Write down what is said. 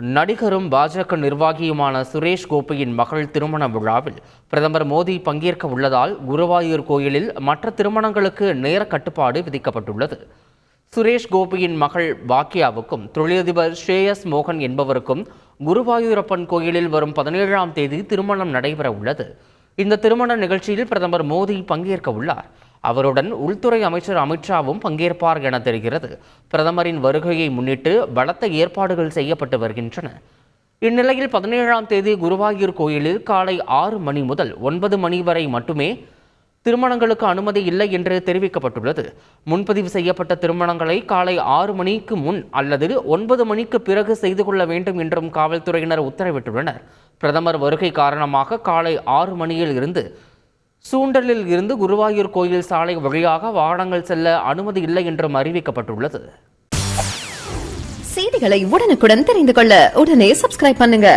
நடிகரும் பாஜக நிர்வாகியுமான சுரேஷ் கோபியின் மகள் திருமண விழாவில் பிரதமர் மோடி பங்கேற்க உள்ளதால் குருவாயூர் கோயிலில் மற்ற திருமணங்களுக்கு நேர கட்டுப்பாடு விதிக்கப்பட்டுள்ளது. சுரேஷ் கோபியின் மகள் பாக்கியாவுக்கும் தொழிலதிபர் ஸ்ரேயஸ் மோகன் என்பவருக்கும் குருவாயூரப்பன் கோயிலில் வரும் பதினேழாம் தேதி திருமணம் நடைபெற உள்ளது இந்த திருமண நிகழ்ச்சியில் பிரதமர் மோடி பங்கேற்க உள்ளார். அவருடன் உள்துறை அமைச்சர் அமித்ஷாவும் பங்கேற்பார் என தெரிகிறது. பிரதமரின் வருகையை முன்னிட்டு பலத்த ஏற்பாடுகள் செய்யப்பட்டு வருகின்றன. இந்நிலையில் பதினேழாம் தேதி குருவாயூர் கோயிலில் காலை ஆறு மணி முதல் ஒன்பது மணி வரை மட்டுமே திருமணங்களுக்கு அனுமதி இல்லை என்று தெரிவிக்கப்பட்டுள்ளது. முன்பதிவு செய்யப்பட்ட திருமணங்களை காலை ஆறு மணிக்கு முன் அல்லது ஒன்பது மணிக்கு பிறகு செய்து கொள்ள வேண்டும் என்றும் காவல்துறையினர் உத்தரவிட்டுள்ளனர். பிரதமர் வருகை காரணமாக காலை ஆறு மணியில் இருந்து சூண்டலில் இருந்து குருவாயூர் கோயில் சாலை வழியாக வாகனங்கள் செல்ல அனுமதி இல்லை என்றும் அறிவிக்கப்பட்டுள்ளது. செய்திகளை உடனுக்குடன் தெரிந்து கொள்ள உடனே சப்ஸ்கிரைப் பண்ணுங்க.